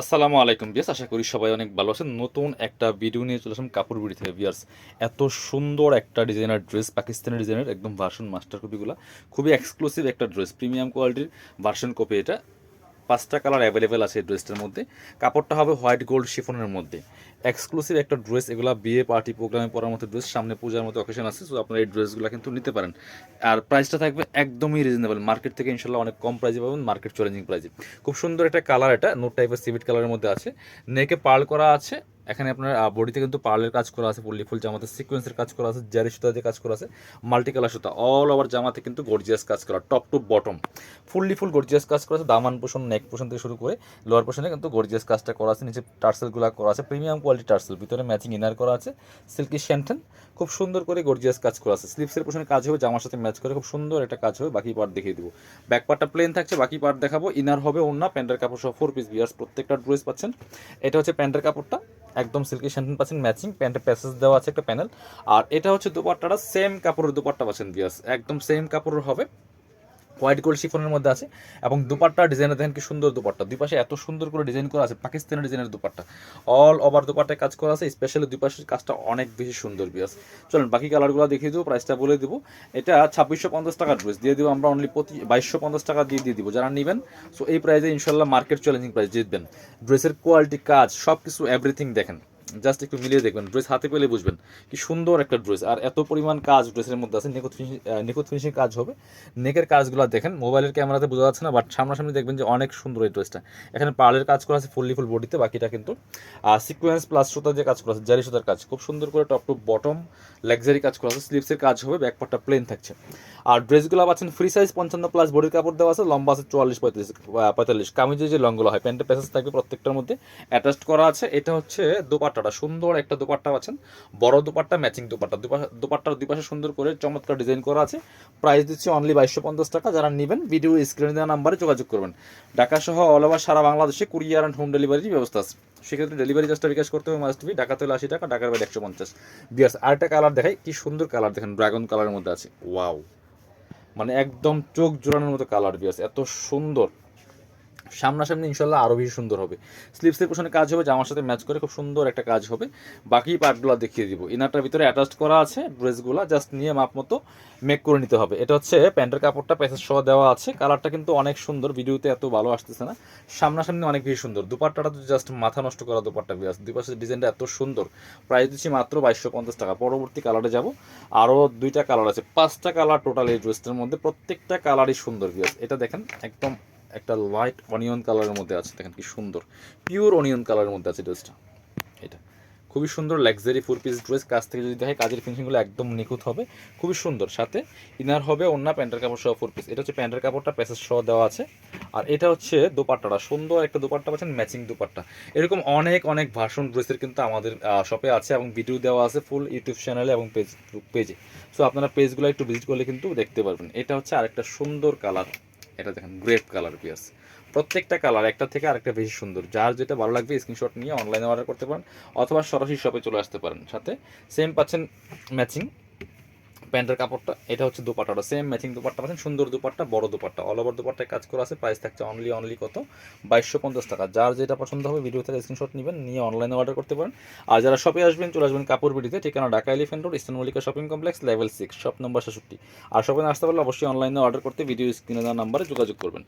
আসসালামু আলাইকুম বিয়াস আশা করি সবাই অনেক ভালো আছেন। নতুন একটা ভিডিও নিয়ে চলে আসলাম কাপড় বিড়ি থেকে বিয়ার্স এত সুন্দর একটা ডিজাইনার ড্রেস পাকিস্তানি ডিজাইনের একদম ভার্সন মাস্টার কপিগুলো খুবই এক্সক্লুসিভ একটা ড্রেস প্রিমিয়াম কোয়ালিটির ভার্সন কপি এটা। পাঁচটা কালার অ্যাভেলেবেল আছে ড্রেসটার মধ্যে। কাপড়টা হবে হোয়াইট গোল্ড শিফনের মধ্যে। এক্সক্লুসিভ একটা ড্রেস, এগুলো বিয়ে পার্টি প্রোগ্রামে পরার মতো ড্রেস, সামনে পূজার মতো অকেশন আছে সো আপনারা এই ড্রেসগুলো কিন্তু নিতে পারেন। আর প্রাইসটা থাকবে একদমই রিজনেবল মার্কেট থেকে ইনশাল্লাহ অনেক কম প্রাইসে পাবেন মার্কেট চ্যালেঞ্জিং প্রাইসে খুব সুন্দর একটা কালার এটা নোট টাইপের সিভিট কালারের মধ্যে আছে। নেকে পার্ল করা আছে এখানে আপনার বডিতে কিন্তু পার্লের কাজ করা আছে পল্লি ফুল জামাতে সিকোয়েন্সের কাজ করা আছে, জারি সুতা দিয়ে কাজ করা আছে মাল্টি কালার সুতা অল ওভার জামাতে কিন্তু গর্জিয়াস কাজ করা top to bottom fully full gorgeous কাজ করা আছে, দামান পোষণ নেক পোষণ থেকে শুরু করে লোয়ার পোষণে কিন্তু গর্জিয়াস কাজটা করা আছে, নিচে টার্সেলগুলো করা আছে প্রিমিয়াম কোয়ালিটি টার্সেল ভিতরে ম্যাচিং ইনার করা আছে সিল্কি শ্যান্টেন খুব সুন্দর করে গর্জিয়াস কাজ করা আছে। স্লিপসের পোষণে কাজ হবে, জামার সাথে ম্যাচ করে খুব সুন্দর একটা কাজ হবে, বাকি পার্ট দেখিয়ে দেবো। ব্যাক পার্টটা প্লেন থাকছে, বাকি পার্ট দেখাবো ইনার হবে অন্য প্যান্টের কাপড় সহ ফোর পিস বিয়ার্স প্রত্যেকটা ড্রেস পাচ্ছেন। এটা হচ্ছে প্যান্টের কাপড়টা। একদম সিল্কি শ্যান্টেন পাচ্ছেন ম্যাচিং প্যান্টের প্যাসেজ দেওয়া আছে একটা প্যানেল আর এটা হচ্ছে দুপাট্টাটা সেম কাপড়ের দুপাট্টা পাচ্ছেন বিয়াস একদম সেম কাপড়ের হবে। হোয়াইট গোল্ড শিফনের মধ্যে আছে এবং দুপাট্টা ডিজাইনটা দেখেন কি সুন্দর দুপাট্টা। দুই পাশে এত সুন্দর করে ডিজাইন করা আছে পাকিস্তানের ডিজাইনের দুপাট্টা। অল ওভার দুপাট্টায় কাজ করা আছে স্পেশালি দুই পাশের কাজটা অনেক বেশি সুন্দর বিয়াস চলুন, বাকি কালারগুলো দেখিয়ে দেবো প্রাইসটা বলে দেবো। এটা ছাব্বিশশো পঞ্চাশ টাকা ড্রেস দিয়ে দেবো আমরা অনলি প্রতি বাইশশো পঞ্চাশ টাকা দিয়ে দিয়ে দিব। যারা নেবেন সো এই প্রাইসে ইনশাল্লাহ মার্কেট চ্যালেঞ্জিং প্রাইস জিতবেন। ড্রেসের কোয়ালিটি কাজ সব কিছু এভরিথিং দেখেন। জাস্ট একটু মিলিয়ে দেখবেন ড্রেস হাতে পেলে বুঝবেন কি সুন্দর একটা ড্রেস আর এত পরিমাণ কাজ ড্রেসের মধ্যে আছে, নিখুঁত ফিনিশিং নিখুঁত ফিনিশিং কাজ হবে। নেকের কাজগুলো দেখেন মোবাইলের ক্যামেরাতে বোঝা যাচ্ছে না বাট সামনাসামনি দেখবেন যে অনেক সুন্দর এই ড্রেসটা এখানে পার্লের কাজ করা আছে ফুললি ফুল বডিতে বাকিটা কিন্তু সিকোয়েন্স প্লাস সুতা যে কাজ করা আছে, জারি সুতার কাজ। খুব সুন্দর করে টপ টু বটম লাক্সারি কাজ করা আছে স্লিপসের কাজ হবে ব্যাকপারটা প্লেন থাকছে। আর ড্রেসগুলো পাচ্ছেন ফ্রি সাইজ পঞ্চান্ন প্লাস বডির কাপড় দেওয়া আছে, লম্বা আছে চুয়াল্লিশ পঁয়তাল্লিশ পঁয়তাল্লিশ। কামিজের যে লংগুলো হয়, প্যান্টের প্যাসেজ থাকবে প্রত্যেকটার মধ্যে। অ্যাটাচড করা আছে, এটা হচ্ছে দোপাট্টাটা, সুন্দর একটা দোপাট্টা পাচ্ছেন বড় দোপাট্টা ম্যাচিং দোপাট্টা। দোপাট্টার দুপাশে সুন্দর করে চমৎকার ডিজাইন করা আছে। প্রাইস দিচ্ছি অনলি বাইশশো পঞ্চাশ টাকা। যারা নেবেন ভিডিও স্ক্রিনে দেওয়া নাম্বারে যোগাযোগ করবেন। ঢাকা সহ অল ওভার সারা বাংলাদেশে কুরিয়ার অ্যান্ড হোম ডেলিভারির ব্যবস্থা আছে। সেক্ষেত্রে ডেলিভারি চার্জটা বিকাশ করতে হবে মাস্ট বি ঢাকাতে হলে আশি টাকা, ঢাকার বাইরে একশো পঞ্চাশ। বিয়ার্স আরেকটা কালার দেখাই, কি সুন্দর কালার দেখেন ড্রাগন কালারের মধ্যে আছে। ওয়াও মানে একদম চোখ জোড়ানোর মতো কালার দিয়ে আছে এত সুন্দর। সামনাসামনি ইনশাল্লাহ আরও বেশি সুন্দর হবে। স্লিপসের পোশনে কাজ হবে, জামার সাথে ম্যাচ করে খুব সুন্দর একটা কাজ হবে। বাকি পার্টগুলো দেখিয়ে দিব। ইনারটার ভিতরে অ্যাটাচ করা আছে ড্রেসগুলো জাস্ট নিয়ে মাপ মতো মেক করে নিতে হবে। এটা হচ্ছে প্যান্টের কাপড়টা প্যাসেজ সহ দেওয়া আছে। কালারটা কিন্তু অনেক সুন্দর, ভিডিওতে এত ভালো আসতেছে না। সামনাসামনি অনেক বেশি সুন্দর। দুপাট্টাটা তো জাস্ট মাথা নষ্ট করা দুপাট্টা বিয়াস দুই পাশের ডিজাইনটা এত সুন্দর। প্রাইস দিচ্ছি মাত্র বাইশশো পঞ্চাশ টাকা। পরবর্তী কালারে যাব। আরও দুইটা কালার আছে। পাঁচটা কালার টোটাল এই ড্রেসটার মধ্যে প্রত্যেকটা কালারই সুন্দর বিয়াস এটা দেখেন, একদম একটা লাইট অনিয়ন কালারের মধ্যে আছে, দেখেন কি সুন্দর। পিওর অনিয়ন কালারের মধ্যে আছে ড্রেসটা এটা। খুবই সুন্দর লাক্সারি ফোর পিস ড্রেস কাছ থেকে যদি দেখে, কাজের ফিনিশিংগুলো একদম নিখুঁত হবে। খুবই সুন্দর। সাথে ইনার হবে অন্য প্যান্টের কাপড় সহ ফোর পিস এটা হচ্ছে প্যান্টের কাপড়টা প্যাসেজ সহ দেওয়া আছে। আর এটা হচ্ছে দোপাট্টাটা। সুন্দর একটা দোপাট্টা পাচ্ছেন ম্যাচিং দোপাট্টা। এরকম অনেক অনেক ভাষণ ড্রেসের কিন্তু আমাদের শপে আছে এবং ভিডিও দেওয়া আছে ফুল ইউটিউব চ্যানেলে এবং পেজ পেজে সো আপনারা পেজগুলো একটু ভিজিট করলে কিন্তু দেখতে পারবেন। এটা হচ্ছে আরেকটা সুন্দর কালার এটা দেখেন গ্রেপ কালার পিয়ার্স প্রত্যেকটা কালার একটা থেকে আরেকটা বেশি সুন্দর। যার যেটা ভালো লাগবে স্ক্রিনশট নিয়ে অনলাইনে অর্ডার করতে পারেন, অথবা সরাসরি শপে চলে আসতে পারেন সাথে। সেম পাচ্ছেন ম্যাচিং প্যান্টের কাপড়টা, এটা হচ্ছে দুপাট্টাটা সেম ম্যাচিং দুপাট্টা পাচ্ছেন, সুন্দর দুপাট্টা, বড় দুপাট্টা। অল ওভার দুপাট্টায় কাজ করা আছে প্রাইস থাকছে অনলি অনলি কত? বাইশশো পঞ্চাশ টাকা। যার যেটা পছন্দ হবে ভিডিও থেকে স্ক্রিনশট নেবেন, নিয়ে অনলাইনে অর্ডার করতে পারেন। আর যারা শপে আসবেন, চলে আসবেন কাপড় বিডিতে ঠিকানা Dhaka Elephant Road Eastern Mallika Shopping Complex level six shop number সাতষট্টি আর শপে আসতে পারলে অবশ্যই অনলাইনে অর্ডার করতে ভিডিও স্ক্রিনে দেওয়া নাম্বারে যোগাযোগ করবেন।